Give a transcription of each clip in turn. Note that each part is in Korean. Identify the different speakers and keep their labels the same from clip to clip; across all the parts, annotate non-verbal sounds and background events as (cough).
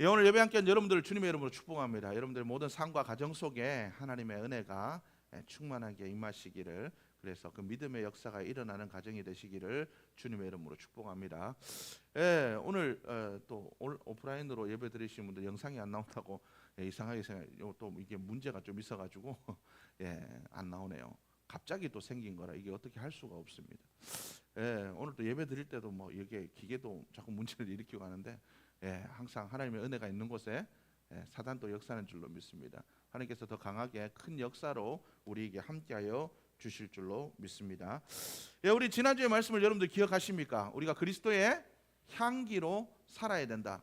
Speaker 1: 예, 오늘 예배 함께한 여러분들을 주님의 이름으로 축복합니다. 여러분들 모든 삶과 가정 속에 하나님의 은혜가 예, 충만하게 임하시기를 그래서 그 믿음의 역사가 일어나는 가정이 되시기를 주님의 이름으로 축복합니다. 예, 오늘 어, 또 올- 오프라인으로 예배 드리신 분들 영상이 안 나온다고 예, 이상하게 생각. 요또 이게 문제가 좀 있어가지고 (laughs) 예, 안 나오네요. 갑자기 또 생긴 거라 이게 어떻게 할 수가 없습니다. 예, 오늘 또 예배 드릴 때도 뭐 이게 기계도 자꾸 문제를 (laughs) 일으키고 하는데 예, 항상 하나님의 은혜가 있는 곳에 예, 사단도 역사하는 줄로 믿습니다. 하나님께서 더 강하게 큰 역사로 우리에게 함께하여 주실 줄로 믿습니다. 예, 우리 지난주의 말씀을 여러분들 기억하십니까? 우리가 그리스도의 향기로 살아야 된다.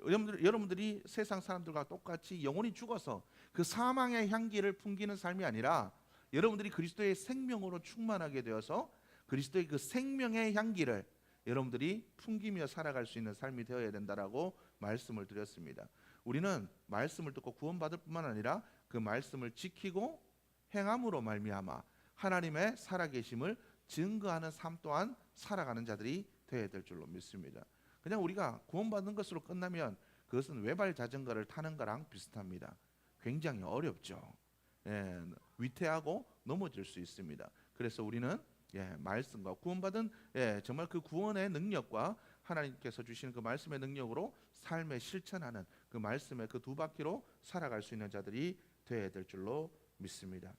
Speaker 1: 여러분들, 여러분들이 세상 사람들과 똑같이 영혼이 죽어서 그 사망의 향기를 풍기는 삶이 아니라 여러분들이 그리스도의 생명으로 충만하게 되어서 그리스도의 그 생명의 향기를 여러분들이 풍기며 살아갈 수 있는 삶이 되어야 된다라고 말씀을 드렸습니다. 우리는 말씀을 듣고 구원받을 뿐만 아니라 그 말씀을 지키고 행함으로 말미암아 하나님의 살아계심을 증거하는 삶 또한 살아가는 자들이 되어야 될 줄로 믿습니다. 그냥 우리가 구원받는 것으로 끝나면 그것은 외발 자전거를 타는 거랑 비슷합니다. 굉장히 어렵죠. 예, 위태하고 넘어질 수 있습니다. 그래서 우리는 예, 말씀과 구원받은 예, 정말 그 구원의 능력과 하나님께서 주시는 그 말씀의 능력으로 삶에 실천하는 그 말씀의 그 두 바퀴로 살아갈 수 있는 자들이 되어야 될 줄로 믿습니다.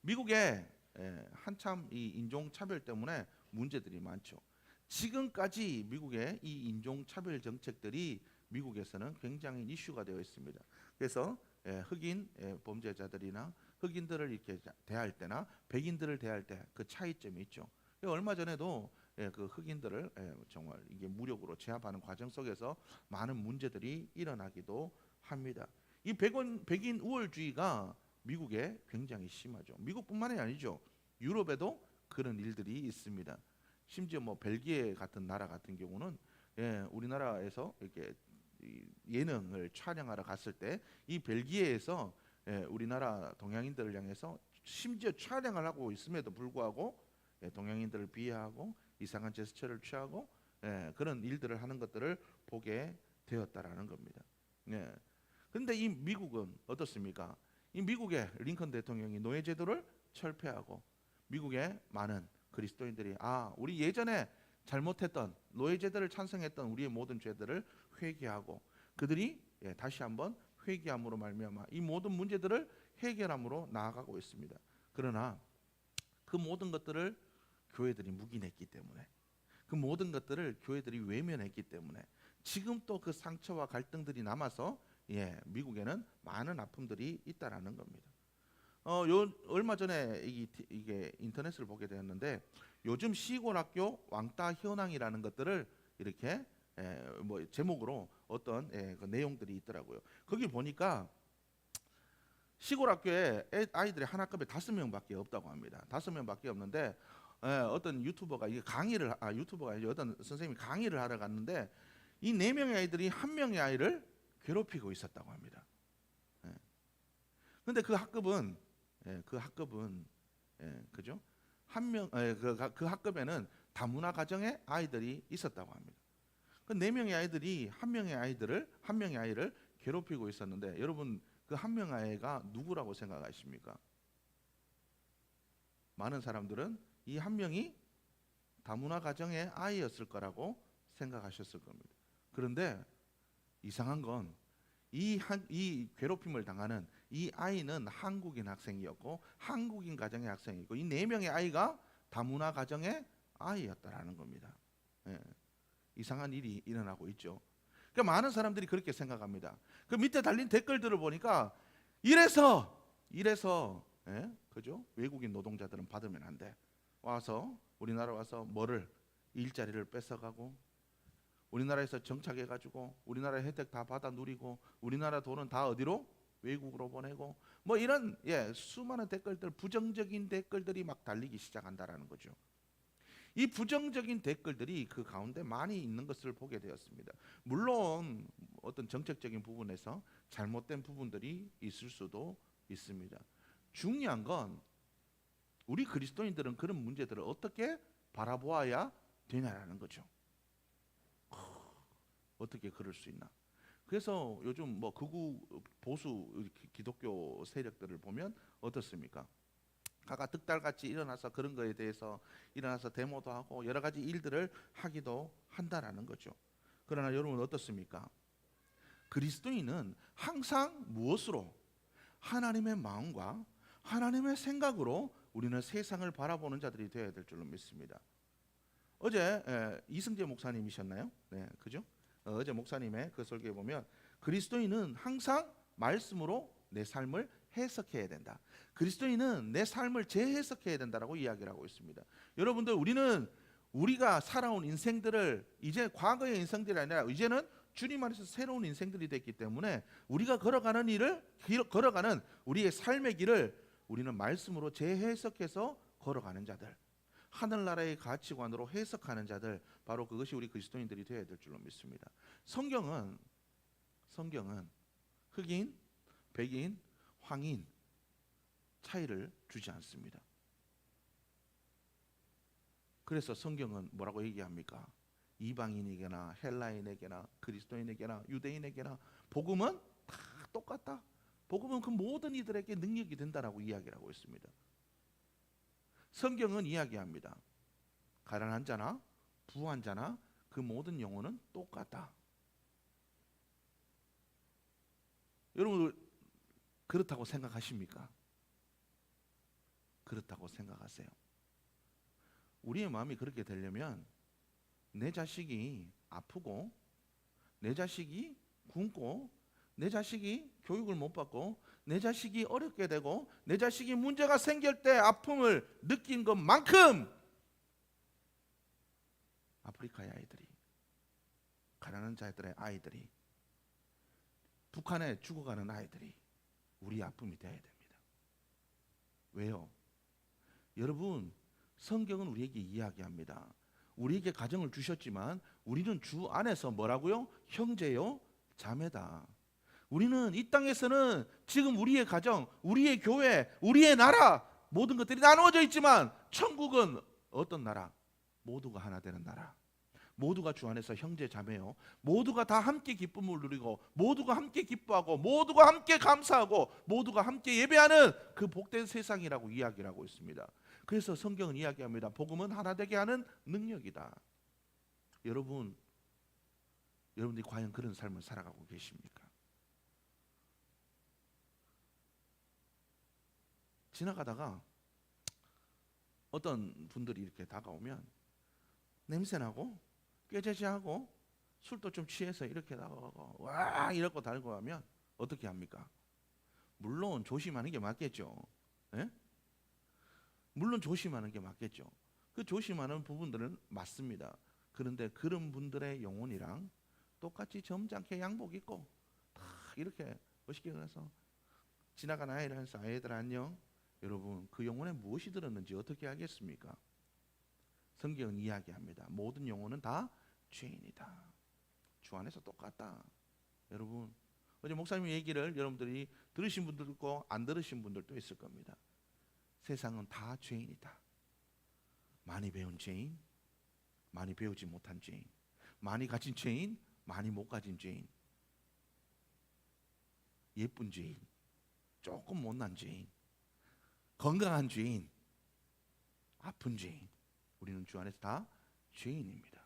Speaker 1: 미국에 예, 한참 이 인종 차별 때문에 문제들이 많죠. 지금까지 미국의 이 인종 차별 정책들이 미국에서는 굉장히 이슈가 되어 있습니다. 그래서 예, 흑인 예, 범죄자들이나 흑인들을 이렇게 자- 대할 때나 백인들을 대할 때 그 차이점이 있죠. 예, 얼마 전에도 예, 그 흑인들을 예, 정말 이게 무력으로 제압하는 과정 속에서 많은 문제들이 일어나기도 합니다. 이 백원, 백인 우월주의가 미국에 굉장히 심하죠. 미국뿐만이 아니죠. 유럽에도 그런 일들이 있습니다. 심지어 뭐 벨기에 같은 나라 같은 경우는 예, 우리나라에서 이렇게 이 예능을 촬영하러 갔을 때 이 벨기에에서 예, 우리나라 동양인들을 향해서 심지어 촬영을 하고 있음에도 불구하고 예, 동양인들을 비하하고 이상한 제스처를 취하고 예, 그런 일들을 하는 것들을 보게 되었다라는 겁니다. 예. 근데 이 미국은 어떻습니까? 이 미국의 링컨 대통령이 노예 제도를 철폐하고 미국의 많은 그리스도인들이 아 우리 예전에 잘못했던 노예 제도를 찬성했던 우리의 모든 죄들을 회개하고 그들이 예, 다시 한번 회개함으로 말미암아 이 모든 문제들을 해결함으로 나아가고 있습니다. 그러나 그 모든 것들을 교회들이 묵인했기 때문에 그 모든 것들을 교회들이 외면했기 때문에 지금 또 그 상처와 갈등들이 남아서 예, 미국에는 많은 아픔들이 있다라는 겁니다. 어, 요 얼마 전에 이, 이게 인터넷을 보게 되었는데 요즘 시골 학교 왕따 현황이라는 것들을 이렇게 에, 뭐 제목으로 어떤 에, 그 내용들이 있더라고요. 거기 보니까 시골 학교에 애- 아이들이 한 학급에 다섯 명밖에 없다고 합니다. 다섯 명밖에 없는데 에, 어떤 유튜버가 이게 강의를 하- 아 유튜버가 아니죠. 어떤 선생님이 강의를 하러 갔는데 이 네 명의 아이들이 한 명의 아이를 괴롭히고 있었다고 합니다. 예. 근데 그 학급은 예, 그 학급은 예, 그죠? 한명 그, 가- 그 학급에는 다문화 가정의 아이들이 있었다고 합니다. 그네 명의 아이들이 한 명의 아이들을 한 명의 아이를 괴롭히고 있었는데 여러분 그 한 명의 아이가 누구라고 생각하십니까? 많은 사람들은 이 한 명이 다문화 가정의 아이였을 거라고 생각하셨을 겁니다. 그런데 이상한 건이한이 괴롭힘을 당하는 이 아이는 한국인 학생이었고 한국인 가정의 학생이고 이 네 명의 아이가 다문화 가정의 아이였다라는 겁니다. 예. 이상한 일이 일어나고 있죠. 그러니까 많은 사람들이 그렇게 생각합니다. 그 밑에 달린 댓글들을 보니까 이래서 이래서 예? 그죠? 외국인 노동자들은 받으면 안 돼. 와서 우리나라 와서 뭐를 일자리를 뺏어가고 우리나라에서 정착해 가지고 우리나라 혜택 다 받아 누리고 우리나라 돈은 다 어디로 외국으로 보내고 뭐 이런 예 수많은 댓글들 부정적인 댓글들이 막 달리기 시작한다라는 거죠. 이 부정적인 댓글들이 그 가운데 많이 있는 것을 보게 되었습니다. 물론 어떤 정책적인 부분에서 잘못된 부분들이 있을 수도 있습니다. 중요한 건 우리 그리스도인들은 그런 문제들을 어떻게 바라보아야 되냐라는 거죠. 어떻게 그럴 수 있나? 그래서 요즘 뭐 극우 보수 기- 기독교 세력들을 보면 어떻습니까? 각각 득달같이 일어나서 그런 거에 대해서 일어나서 데모도 하고 여러 가지 일들을 하기도 한다라는 거죠. 그러나 여러분 어떻습니까? 그리스도인은 항상 무엇으로 하나님의 마음과 하나님의 생각으로 우리는 세상을 바라보는 자들이 되어야 될 줄로 믿습니다. 어제 에, 이승재 목사님이셨나요? 네, 그죠? 어, 어제 목사님의 그 설교에 보면 그리스도인은 항상 말씀으로 내 삶을 해석해야 된다. 그리스도인은 내 삶을 재해석해야 된다라고 이야기를 하고 있습니다. 여러분들 우리는 우리가 살아온 인생들을 이제 과거의 인생들이 아니라 이제는 주님 안에서 새로운 인생들이 됐기 때문에 우리가 걸어가는 일을 길- 걸어가는 우리의 삶의 길을 우리는 말씀으로 재해석해서 걸어가는 자들. 하늘나라의 가치관으로 해석하는 자들 바로 그것이 우리 그리스도인들이 되어야 될 줄로 믿습니다. 성경은 성경은 흑인, 백인, 황인 차이를 주지 않습니다. 그래서 성경은 뭐라고 얘기합니까? 이방인에게나 헬라인에게나 그리스도인에게나 유대인에게나 복음은 다 똑같다. 복음은 그 모든 이들에게 능력이 된다라고 이야기를 하고 있습니다. 성경은 이야기합니다. 가난한 자나 부한 자나 그 모든 영혼은 똑같다. 여러분 그렇다고 생각하십니까? 그렇다고 생각하세요. 우리의 마음이 그렇게 되려면 내 자식이 아프고 내 자식이 굶고 내 자식이 교육을 못 받고 내 자식이 어렵게 되고 내 자식이 문제가 생길 때 아픔을 느낀 것만큼 아프리카의 아이들이 가난한 자들의 아이들이 북한에 죽어가는 아이들이 우리 아픔이 되어야 됩니다. 왜요? 여러분 성경은 우리에게 이야기합니다. 우리에게 가정을 주셨지만 우리는 주 안에서 뭐라고요? 형제요, 자매다. 우리는 이 땅에서는 지금 우리의 가정, 우리의 교회, 우리의 나라 모든 것들이 나누어져 있지만 천국은 어떤 나라? 모두가 하나 되는 나라. 모두가 주 안에서 형제 자매요. 모두가 다 함께 기쁨을 누리고 모두가 함께 기뻐하고 모두가 함께 감사하고 모두가 함께 예배하는 그 복된 세상이라고 이야기를 하고 있습니다. 그래서 성경은 이야기합니다. 복음은 하나 되게 하는 능력이다. 여러분 여러분들이 과연 그런 삶을 살아가고 계십니까? 지나가다가 어떤 분들이 이렇게 다가오면 냄새나고 꾀죄죄하고 술도 좀 취해서 이렇게 다가가고 와 이러고 달고 하면 어떻게 합니까? 물론 조심하는 게 맞겠죠. 예? 물론 조심하는 게 맞겠죠. 그 조심하는 부분들은 맞습니다. 그런데 그런 분들의 영혼이랑 똑같이 점잖게 양복 입고 다 이렇게 멋있게 가서 지나가는 아이를 해서 아이들 안녕. 여러분 그 영혼에 무엇이 들었는지 어떻게 알겠습니까? 성경은 이야기합니다. 모든 영혼은 다 죄인이다. 주 안에서 똑같다. 여러분 어제 목사님 얘기를 여러분들이 들으신 분들도 있고 안 들으신 분들도 있을 겁니다. 세상은 다 죄인이다. 많이 배운 죄인, 많이 배우지 못한 죄인, 많이 가진 죄인, 많이 못 가진 죄인, 예쁜 죄인, 조금 못난 죄인, 건강한 죄인, 아픈 죄인. 우리는 주 안에서 다 죄인입니다.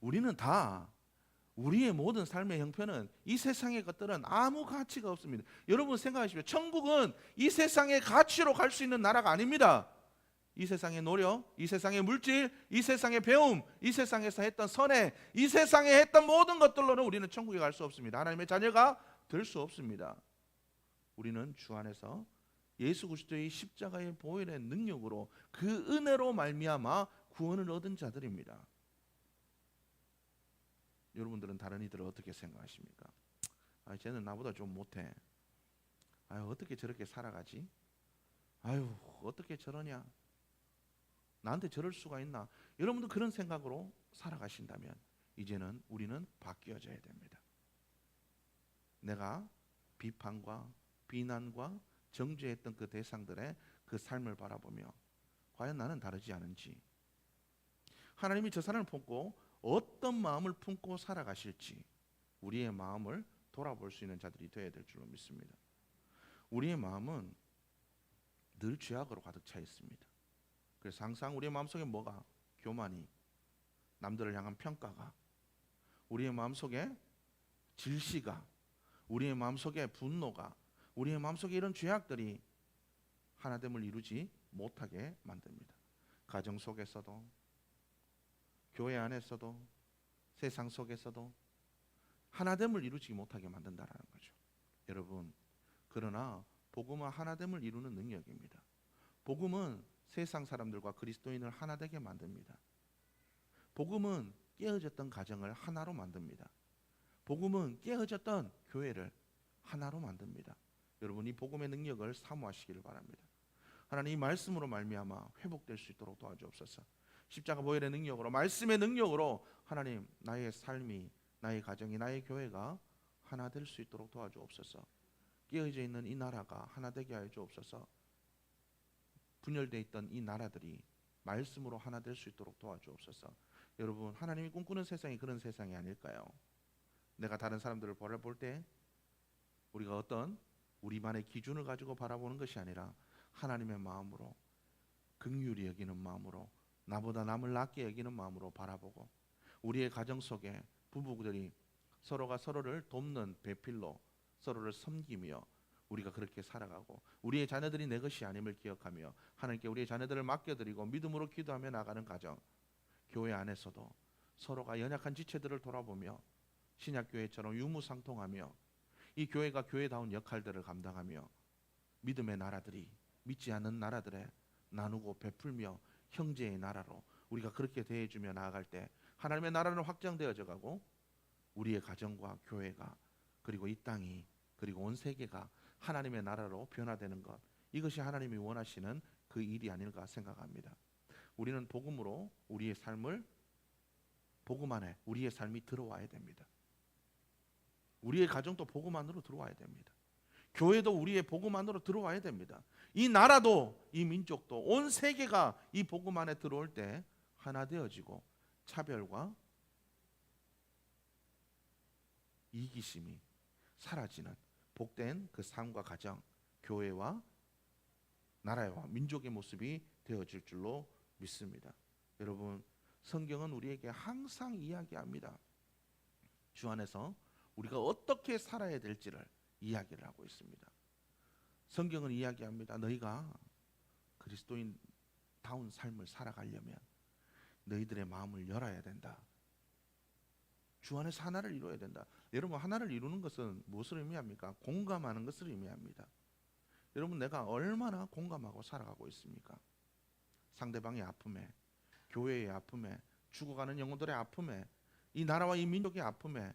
Speaker 1: 우리는 다 우리의 모든 삶의 형편은 이 세상의 것들은 아무 가치가 없습니다. 여러분 생각하십시오. 천국은 이 세상의 가치로 갈 수 있는 나라가 아닙니다. 이 세상의 노력, 이 세상의 물질, 이 세상의 배움, 이 세상에서 했던 선해, 이 세상에 했던 모든 것들로는 우리는 천국에 갈 수 없습니다. 하나님의 자녀가 될 수 없습니다. 우리는 주 안에서 예수 그리스도의 십자가의 보혈의 능력으로 그 은혜로 말미암아 구원을 얻은 자들입니다. 여러분들은 다른 이들을 어떻게 생각하십니까? 아, 쟤는 나보다 좀 못해. 아유, 어떻게 저렇게 살아가지? 아유, 어떻게 저러냐? 나한테 저럴 수가 있나? 여러분도 그런 생각으로 살아가신다면 이제는 우리는 바뀌어져야 됩니다. 내가 비판과 비난과 정죄했던 그 대상들의 그 삶을 바라보며 과연 나는 다르지 않은지 하나님이 저 사람을 품고 어떤 마음을 품고 살아가실지 우리의 마음을 돌아볼 수 있는 자들이 되어야 될 줄로 믿습니다. 우리의 마음은 늘 죄악으로 가득 차 있습니다. 그래서 항상 우리의 마음속에 뭐가 교만이 남들을 향한 평가가 우리의 마음속에 질시가 우리의 마음속에 분노가 우리의 마음속에 이런 죄악들이 하나됨을 이루지 못하게 만듭니다. 가정 속에서도 교회 안에서도 세상 속에서도 하나됨을 이루지 못하게 만든다라는 거죠. 여러분, 그러나 복음은 하나됨을 이루는 능력입니다. 복음은 세상 사람들과 그리스도인을 하나 되게 만듭니다. 복음은 깨어졌던 가정을 하나로 만듭니다. 복음은 깨어졌던 교회를 하나로 만듭니다. 여러분 이 복음의 능력을 사모하시기를 바랍니다. 하나님 이 말씀으로 말미암아 회복될 수 있도록 도와주옵소서. 십자가 보혈의 능력으로 말씀의 능력으로 하나님 나의 삶이 나의 가정이 나의 교회가 하나 될 수 있도록 도와주옵소서. 깨어져 있는 이 나라가 하나 되게 하여 주옵소서. 분열돼 있던 이 나라들이 말씀으로 하나 될 수 있도록 도와주옵소서. 여러분 하나님이 꿈꾸는 세상이 그런 세상이 아닐까요? 내가 다른 사람들을 바라볼 때 우리가 어떤 우리만의 기준을 가지고 바라보는 것이 아니라 하나님의 마음으로 긍휼히 여기는 마음으로 나보다 남을 낮게 여기는 마음으로 바라보고 우리의 가정 속에 부부들이 서로가 서로를 돕는 배필로 서로를 섬기며 우리가 그렇게 살아가고 우리의 자녀들이 내 것이 아님을 기억하며 하나님께 우리의 자녀들을 맡겨드리고 믿음으로 기도하며 나가는 가정 교회 안에서도 서로가 연약한 지체들을 돌아보며 신약교회처럼 유무상통하며 이 교회가 교회다운 역할들을 감당하며 믿음의 나라들이 믿지 않는 나라들에 나누고 베풀며 형제의 나라로 우리가 그렇게 대해주며 나아갈 때 하나님의 나라는 확장되어져 가고 우리의 가정과 교회가 그리고 이 땅이 그리고 온 세계가 하나님의 나라로 변화되는 것 이것이 하나님이 원하시는 그 일이 아닐까 생각합니다. 우리는 복음으로 우리의 삶을 복음 안에 우리의 삶이 들어와야 됩니다. 우리의 가정도 복음 안으로 들어와야 됩니다. 교회도 우리의 복음 안으로 들어와야 됩니다. 이 나라도 이 민족도 온 세계가 이 복음 안에 들어올 때 하나 되어지고 차별과 이기심이 사라지는 복된 그 삶과 가정, 교회와 나라와 민족의 모습이 되어질 줄로 믿습니다. 여러분, 성경은 우리에게 항상 이야기합니다. 주 안에서 우리가 어떻게 살아야 될지를 이야기를 하고 있습니다. 성경은 이야기합니다. 너희가 그리스도인 다운 삶을 살아가려면 너희들의 마음을 열어야 된다. 주 안에서 하나를 이루어야 된다. 여러분 하나를 이루는 것은 무엇을 의미합니까? 공감하는 것을 의미합니다. 여러분 내가 얼마나 공감하고 살아가고 있습니까? 상대방의 아픔에, 교회의 아픔에, 죽어가는 영혼들의 아픔에, 이 나라와 이 민족의 아픔에,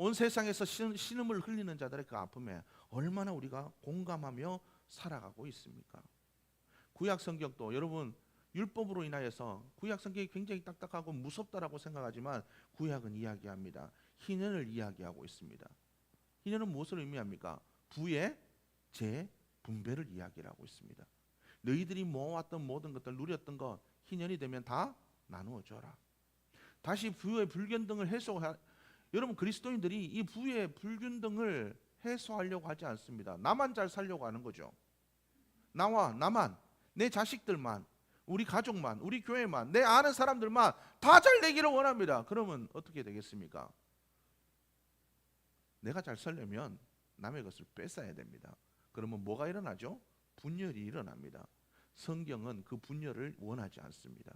Speaker 1: 온 세상에서 신- 신음을 흘리는 자들의 그 아픔에 얼마나 우리가 공감하며 살아가고 있습니까? 구약 성경도 여러분 율법으로 인하여서 구약 성경이 굉장히 딱딱하고 무섭다라고 생각하지만 구약은 이야기합니다. 희년을 이야기하고 있습니다. 희년은 무엇을 의미합니까? 부의 재 분배를 이야기를 하고 있습니다. 너희들이 모아왔던 모든 것들 누렸던 것 희년이 되면 다 나누어 줘라. 다시 부의 불균등을 해소하 여러분 그리스도인들이 이 부의 불균등을 해소하려고 하지 않습니다. 나만 잘 살려고 하는 거죠. 나와 나만 내 자식들만 우리 가족만 우리 교회만 내 아는 사람들만 다 잘 되기를 원합니다. 그러면 어떻게 되겠습니까? 내가 잘 살려면 남의 것을 뺏어야 됩니다. 그러면 뭐가 일어나죠? 분열이 일어납니다. 성경은 그 분열을 원하지 않습니다.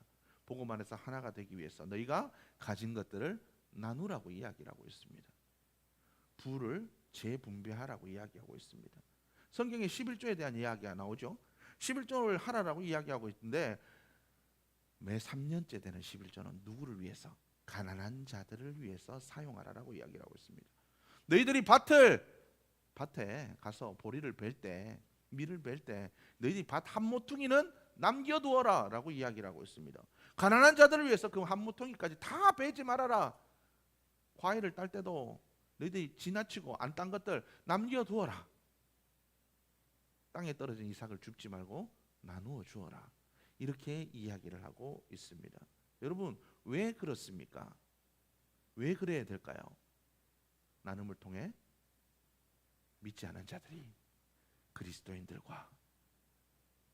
Speaker 1: 복음 안에서 하나가 되기 위해서 너희가 가진 것들을 나누라고 이야기를 하고 있습니다. 부를 재분배하라고 이야기하고 있습니다. 성경에 11조에 대한 이야기가 나오죠. 11조를 하라라고 이야기하고 있는데 매 3년째 되는 11조는 누구를 위해서? 가난한 자들을 위해서 사용하라라고 이야기를 하고 있습니다. 너희들이 밭을 밭에 가서 보리를 벨 때, 밀을 벨 때 너희들이 밭 한 모퉁이는 남겨두어라라고 이야기를 하고 있습니다. 가난한 자들을 위해서 그 한 모퉁이까지 다 베지 말아라. 과일을 딸 때도 너희들이 지나치고 안 딴 것들 남겨두어라. 땅에 떨어진 이삭을 줍지 말고 나누어 주어라. 이렇게 이야기를 하고 있습니다. 여러분 왜 그렇습니까? 왜 그래야 될까요? 나눔을 통해 믿지 않은 자들이 그리스도인들과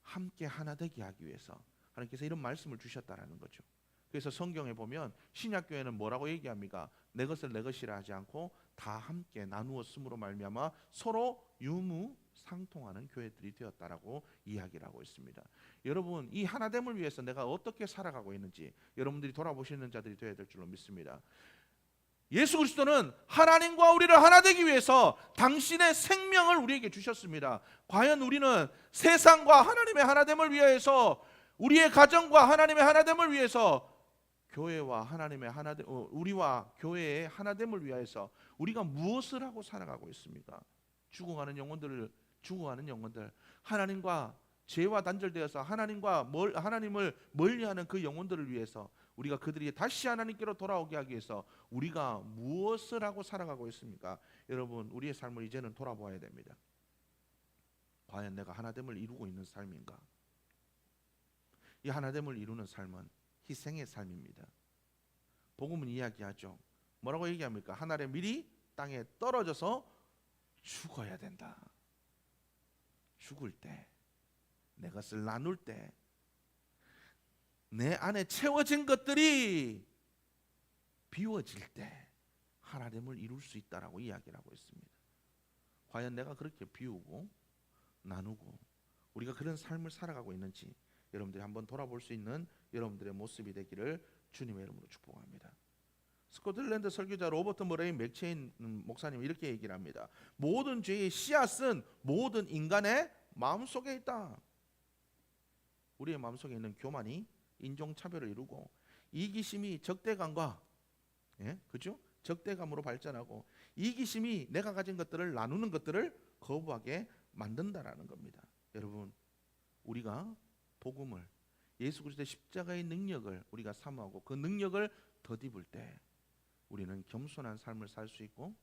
Speaker 1: 함께 하나 되게 하기 위해서 하나님께서 이런 말씀을 주셨다라는 거죠. 그래서 성경에 보면 신약 교회는 뭐라고 얘기합니까? 내 것을 내 것이라 하지 않고 다 함께 나누었음으로 말미암아 서로 유무 상통하는 교회들이 되었다라고 이야기를 하고 있습니다. 여러분 이 하나됨을 위해서 내가 어떻게 살아가고 있는지 여러분들이 돌아보시는 자들이 되어야 될 줄로 믿습니다. 예수 그리스도는 하나님과 우리를 하나 되기 위해서 당신의 생명을 우리에게 주셨습니다. 과연 우리는 세상과 하나님의 하나됨을 위해서 우리의 가정과 하나님의 하나됨을 위해서 교회와 하나님의 하나됨 어, 우리와 교회의 하나됨을 위하여서 우리가 무엇을 하고 살아가고 있습니까? 죽어가는 영혼들을 죽어가는 영혼들 하나님과 죄와 단절되어서 하나님과 멀, 하나님을 멀리하는 그 영혼들을 위해서 우리가 그들이 다시 하나님께로 돌아오게 하기 위해서 우리가 무엇을 하고 살아가고 있습니까? 여러분 우리의 삶을 이제는 돌아보아야 됩니다. 과연 내가 하나됨을 이루고 있는 삶인가? 이 하나됨을 이루는 삶은 희생의 삶입니다. 복음은 이야기하죠. 뭐라고 얘기합니까? 하늘의 밀이 땅에 떨어져서 죽어야 된다. 죽을 때, 내 것을 나눌 때, 내 안에 채워진 것들이 비워질 때 하나됨을 이룰 수 있다라고 이야기를 하고 있습니다. 과연 내가 그렇게 비우고 나누고 우리가 그런 삶을 살아가고 있는지 여러분들이 한번 돌아볼 수 있는 여러분들의 모습이 되기를 주님의 이름으로 축복합니다. 스코틀랜드 설교자 로버트 머레이 맥체인 목사님 이렇게 얘기를 합니다. 모든 죄의 씨앗은 모든 인간의 마음속에 있다. 우리의 마음속에 있는 교만이 인종 차별을 이루고 이기심이 적대감과 예? 그죠? 적대감으로 발전하고 이기심이 내가 가진 것들을 나누는 것들을 거부하게 만든다라는 겁니다. 여러분, 우리가 복음을 예수 그리스도의 십자가의 능력을 우리가 사모하고 그 능력을 덧입을 때 우리는 겸손한 삶을 살 수 있고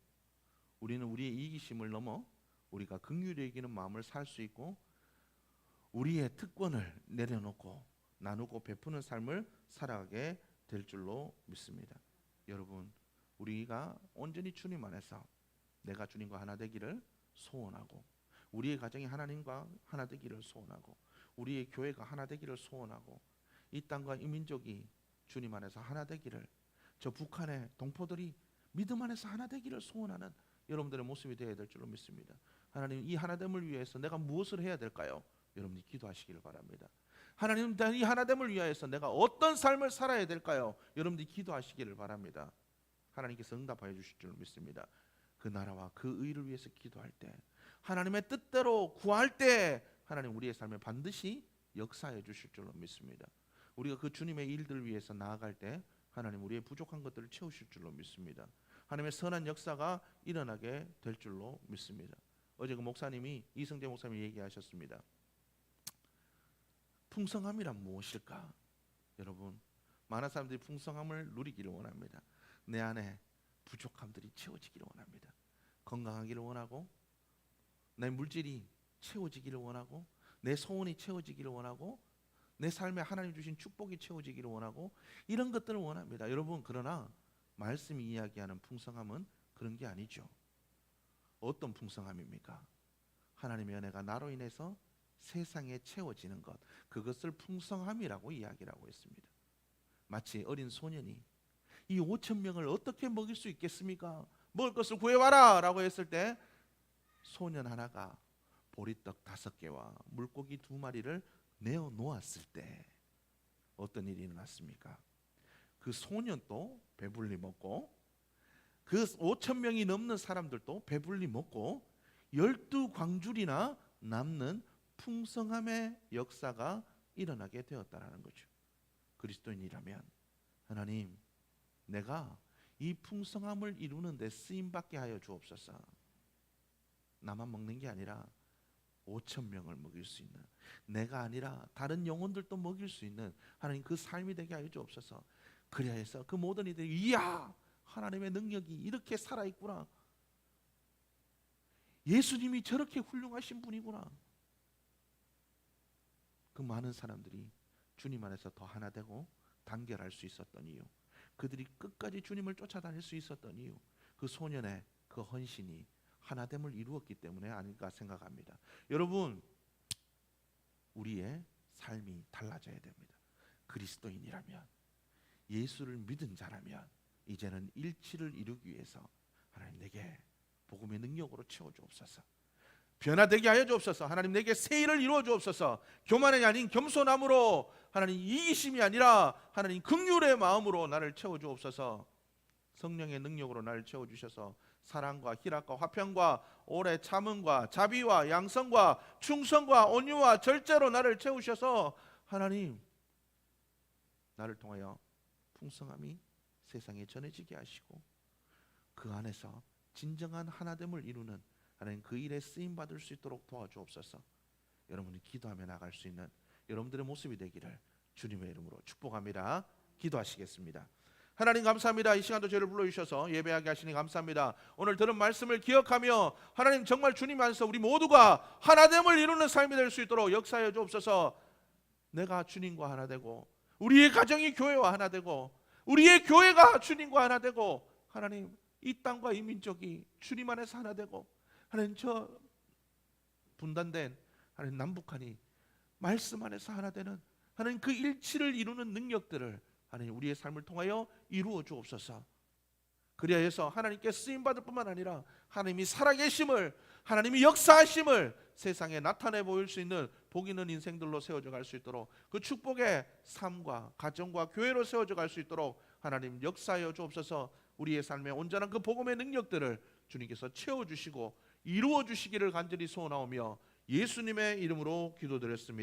Speaker 1: 우리는 우리의 이기심을 넘어 우리가 긍휼히 여기는 마음을 살 수 있고 우리의 특권을 내려놓고 나누고 베푸는 삶을 살아가게 될 줄로 믿습니다. 여러분, 우리가 온전히 주님 안에서 내가 주님과 하나 되기를 소원하고 우리의 가정이 하나님과 하나 되기를 소원하고 우리의 교회가 하나 되기를 소원하고 이 땅과 이 민족이 주님 안에서 하나 되기를 저 북한의 동포들이 믿음 안에서 하나 되기를 소원하는 여러분들의 모습이 되어야 될 줄로 믿습니다. 하나님 이 하나됨을 위해서 내가 무엇을 해야 될까요? 여러분이 기도하시기를 바랍니다. 하나님 이 하나됨을 위하여서 내가 어떤 삶을 살아야 될까요? 여러분들이 기도하시기를 바랍니다. 하나님께서 응답하여 주실 줄 믿습니다. 그 나라와 그 의를 위해서 기도할 때 하나님의 뜻대로 구할 때 하나님 우리의 삶에 반드시 역사해 주실 줄로 믿습니다. 우리가 그 주님의 일들을 위해서 나아갈 때 하나님 우리의 부족한 것들을 채우실 줄로 믿습니다. 하나님의 선한 역사가 일어나게 될 줄로 믿습니다. 어제 그 목사님이 이승재 목사님이 얘기하셨습니다. 풍성함이란 무엇일까? 여러분 많은 사람들이 풍성함을 누리기를 원합니다. 내 안에 부족함들이 채워지기를 원합니다. 건강하기를 원하고 내 물질이 채워지기를 원하고 내 소원이 채워지기를 원하고 내 삶에 하나님 주신 축복이 채워지기를 원하고 이런 것들을 원합니다. 여러분 그러나 말씀이 이야기하는 풍성함은 그런 게 아니죠. 어떤 풍성함입니까? 하나님의 은혜가 나로 인해서 세상에 채워지는 것 그것을 풍성함이라고 이야기를 하고 있습니다. 마치 어린 소년이 이 5천 명을 어떻게 먹일 수 있겠습니까? 먹을 것을 구해와라라고 했을 때 소년 하나가 보리떡 다섯 개와 물고기 두 마리를 내어 놓았을 때 어떤 일이 일어났습니까? 그 소년도 배불리 먹고 그 5천 명이 넘는 사람들도 배불리 먹고 열두 광줄이나 남는 풍성함의 역사가 일어나게 되었다라는 거죠. 그리스도인이라면 하나님 내가 이 풍성함을 이루는 데 쓰임 받게 하여 주옵소서. 나만 먹는 게 아니라 5천 명을 먹일 수 있는 내가 아니라 다른 영혼들도 먹일 수 있는 하나님 그 삶이 되게 하여 주옵소서. 그래야 해서 그 모든 이들이 이야 하나님의 능력이 이렇게 살아 있구나. 예수님이 저렇게 훌륭하신 분이구나. 그 많은 사람들이 주님 안에서 더 하나 되고 단결할 수 있었던 이유. 그들이 끝까지 주님을 쫓아다닐 수 있었던 이유. 그 소년의 그그 헌신이 하나됨을 이루었기 때문에 아닐까 생각합니다. 여러분 우리의 삶이 달라져야 됩니다. 그리스도인이라면 예수를 믿은 자라면 이제는 일치를 이루기 위해서 하나님 내게 복음의 능력으로 채워 주옵소서. 변화되게 하여 주옵소서. 하나님 내게 새 일을 이루어 주옵소서. 교만이 아닌 겸손함으로 하나님 이기심이 아니라 하나님 긍휼의 마음으로 나를 채워 주옵소서. 성령의 능력으로 나를 채워 주셔서 사랑과 희락과 화평과 오래 참음과 자비와 양성과 충성과 온유와 절제로 나를 채우셔서 하나님 나를 통하여 풍성함이 세상에 전해지게 하시고 그 안에서 진정한 하나됨을 이루는 하나님 그 일에 쓰임 받을 수 있도록 도와주옵소서. 여러분이 기도하며 나갈 수 있는 여러분들의 모습이 되기를 주님의 이름으로 축복합니다. 기도하시겠습니다. 하나님 감사합니다. 이 시간도 저를 불러주셔서 예배하게 하시니 감사합니다. 오늘 들은 말씀을 기억하며 하나님 정말 주님 안에서 우리 모두가 하나됨을 이루는 삶이 될 수 있도록 역사해 주옵소서. 내가 주님과 하나 되고 우리의 가정이 교회와 하나 되고 우리의 교회가 주님과 하나 되고 하나님 이 땅과 이 민족이 주님 안에서 하나 되고 하나님 저 분단된 하나님 남북한이 말씀 안에서 하나 되는 하나님 그 일치를 이루는 능력들을 하나님 우리의 삶을 통하여 이루어 주옵소서. 그리하여서 하나님께 쓰임 받을 뿐만 아니라 하나님이 살아계심을 하나님이 역사하심을 세상에 나타내 보일 수 있는 복 있는 인생들로 세워져 갈 수 있도록 그 축복의 삶과 가정과 교회로 세워져 갈 수 있도록 하나님 역사하여 주옵소서. 우리의 삶에 온전한 그 복음의 능력들을 주님께서 채워 주시고 이루어 주시기를 간절히 소원하오며 예수님의 이름으로 기도드렸습니다.